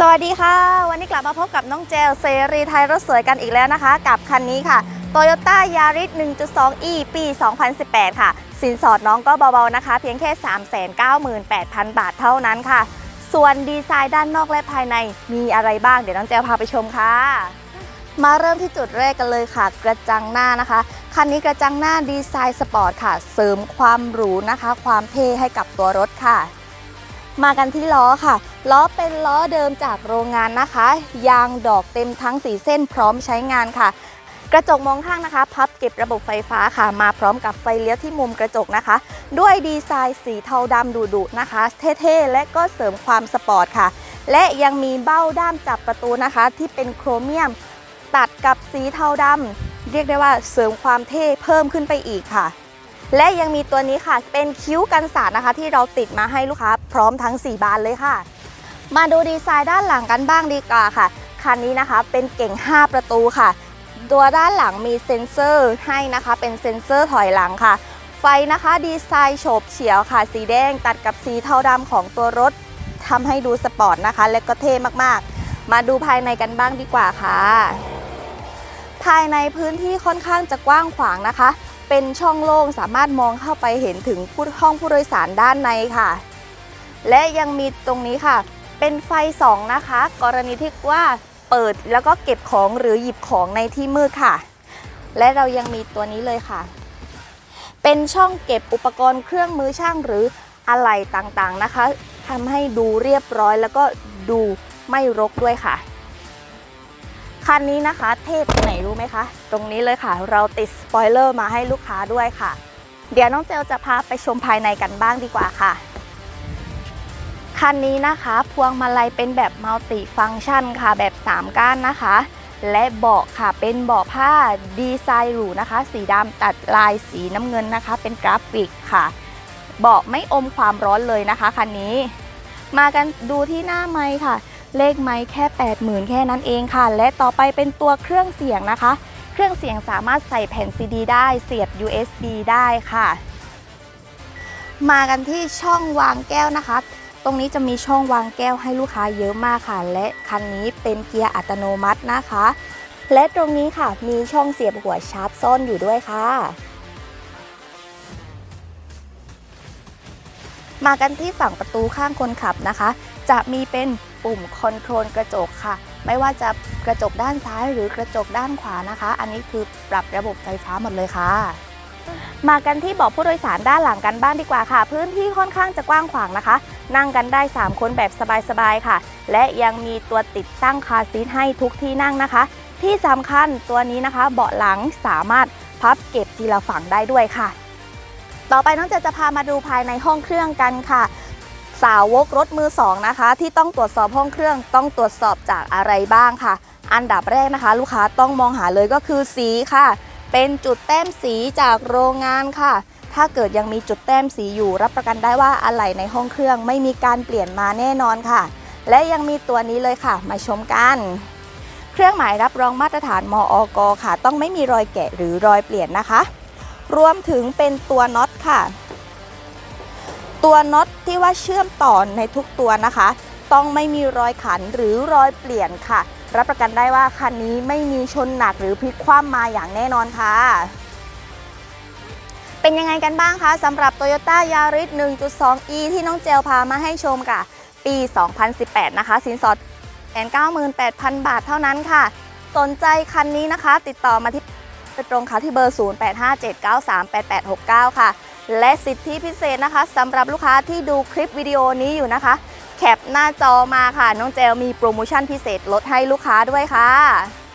สวัสดีค่ะ วันนี้กลับมาพบกับน้องเจลเซรีไทยรถสวยกันอีกแล้วนะคะ กับคันนี้ค่ะ Toyota Yaris 1.2e ปี 2018 ค่ะ สินสอดน้องก็เบาๆนะคะ เพียงแค่ 398,000 บาทเท่านั้นค่ะ ส่วนดีไซน์ด้านนอกและภายในมีอะไรบ้างเดี๋ยวน้องเจลพาไปชมค่ะ มาเริ่มที่จุดแรกกันเลยค่ะ กระจังหน้านะคะ คันนี้กระจังหน้าดีไซน์สปอร์ตค่ะ เสริมความหรูนะคะ ความเท่ให้กับตัวรถค่ะ มากันที่ล้อค่ะ ล้อเป็นล้อเดิมจากโรงงานนะคะ ยางดอกเต็มทั้ง 4 เส้นพร้อมใช้งานค่ะ กระจกมองข้างนะคะ พับเก็บระบบไฟฟ้าค่ะ มาพร้อมกับไฟเลี้ยวที่มุมกระจกนะคะ ด้วยดีไซน์สีเทาดำดุๆนะคะ เท่ๆ และก็เสริมความสปอร์ตค่ะ และยังมีเบ้าด้ามจับประตูนะคะ ที่เป็นโครเมียม ตัดกับสีเทาดำเรียกได้ว่าเสริมความเท่เพิ่มขึ้นไปอีกค่ะ และยังมีตัวนี้ค่ะ เป็นคิ้วกันสาดนะคะ ที่เราติดมาให้ลูกค้าพร้อมทั้ง 4 บานเลยค่ะ มาดูดีไซน์ด้านหลังกันบ้างดีกว่าค่ะ คันนี้นะคะเป็นเก่ง 5 ประตูค่ะ ตัวด้านหลังมีเซ็นเซอร์ให้นะคะ เป็นเซ็นเซอร์ถอยหลังค่ะ ไฟนะคะดีไซน์โฉบเฉียวค่ะ สีแดงตัดกับสีเทาดำของตัวรถทำให้ดูสปอร์ตนะคะ และก็เท่มากๆ มาดูภายในกันบ้างดีกว่าค่ะ ภายในพื้นที่ค่อนข้างจะกว้างขวางนะคะ เป็นช่องโล่งสามารถมองเข้าไปเห็นถึงผู้ห้องผู้โดยสารด้านในค่ะ และยังมีตรงนี้ค่ะ เป็นไฟส่องนะคะ กรณีที่ว่าเปิดแล้วก็เก็บของหรือหยิบของในที่มืดค่ะ และเรายังมีตัวนี้เลยค่ะ เป็นช่องเก็บอุปกรณ์เครื่องมือช่างหรืออะไหล่ต่างๆนะคะทำให้ดูเรียบร้อยแล้วก็ดูไม่รกด้วยค่ะ คันนี้นะคะเทพไหนรู้ไหมคะ ตรงนี้เลยค่ะ เราติดสปอยเลอร์มาให้ลูกค้าด้วยค่ะ เดี๋ยวน้องเจลจะพาไปชมภายในกันบ้างดีกว่าค่ะ คันนี้นะคะ พวงมาลัยเป็นแบบมัลติฟังก์ชันค่ะ แบบ 3 ก้านนะคะ และเบาะค่ะเป็นเบาะผ้าดีไซน์หรูนะคะ สีดำตัดลายสีน้ำเงินนะคะ เป็นกราฟิกค่ะ เบาะไม่อมความร้อนเลยนะคะคันนี้ มากันดูที่หน้าไม้ค่ะ เลขไม้แค่ 80,000 แค่นั้นเองค่ะ และต่อไปเป็นตัวเครื่องเสียงนะคะ เครื่องเสียงสามารถใส่แผ่นซีดีได้เสียบ USB ได้ค่ะ มากันที่ช่องวางแก้วนะคะ ตรงนี้จะมีช่องวางแก้วให้ลูกค้าเยอะมากค่ะ และคันนี้เป็นเกียร์อัตโนมัตินะคะ และตรงนี้ค่ะมีช่องเสียบหัวชาร์จซ่อนอยู่ด้วยค่ะมากันที่ฝั่งประตูข้างคนขับนะคะ จะมีเป็นปุ่มคอนโทรลกระจกค่ะ ไม่ว่าจะกระจกด้านซ้ายหรือกระจกด้านขวานะคะ อันนี้คือปรับระบบไฟฟ้าหมดเลยค่ะ มากันที่เบาะผู้โดยสารด้านหลังกันบ้างดีกว่าค่ะ พื้นที่ค่อนข้างจะกว้างขวางนะคะ นั่งกันได้ 3 คนแบบสบายๆค่ะ และยังมีตัวติดตั้งคาซีทให้ทุกที่นั่งนะคะ ที่สำคัญตัวนี้นะคะ เบาะหลังสามารถพับเก็บทีละฝั่งได้ด้วยค่ะ ต่อไปน้องเจจะพามาดูภายในห้องเครื่องกันค่ะ สาวกรถมือสองนะคะ ที่ต้องตรวจสอบห้องเครื่องต้องตรวจสอบจากอะไรบ้างค่ะ อันดับแรกนะคะ ลูกค้าต้องมองหาเลยก็คือสีค่ะ เป็นจุดแต้มสีจากโรงงานค่ะ ถ้าเกิดยังมีจุดแต้มสีอยู่ รับประกันได้ว่าอะไหล่ในห้องเครื่องไม่มีการเปลี่ยนมาแน่นอนค่ะ และยังมีตัวนี้เลยค่ะ มาชมกัน เครื่องหมายรับรองมาตรฐานมออกค่ะ ต้องไม่มีรอยแกะหรือรอยเปลี่ยนนะคะ รวมถึงเป็นตัวน็อตค่ะ ตัวน็อตที่ว่าเชื่อมต่อในทุกตัวนะคะ ต้องไม่มีรอยขันหรือรอยเปลี่ยนค่ะ รับประกันได้ว่าคันนี้ไม่มีชนหนักหรือพลิกคว่ำมาอย่างแน่นอนค่ะ เป็นยังไงกันบ้างคะสำหรับ Toyota Yaris 1.2e ที่น้องเจลพามาให้ชมค่ะ ปี 2018 นะคะ สินสอด98,000 บาทเท่านั้นค่ะ สนใจคันนี้นะคะ ติดต่อมาที่ตรงค่ะที่เบอร์ 0857938869 ค่ะ และสิทธิพิเศษนะคะสำหรับลูกค้าที่ดูคลิปวิดีโอนี้อยู่นะคะ แคปหน้าจอมาค่ะ น้องเจลมีโปรโมชั่นพิเศษลดให้ลูกค้าด้วยค่ะ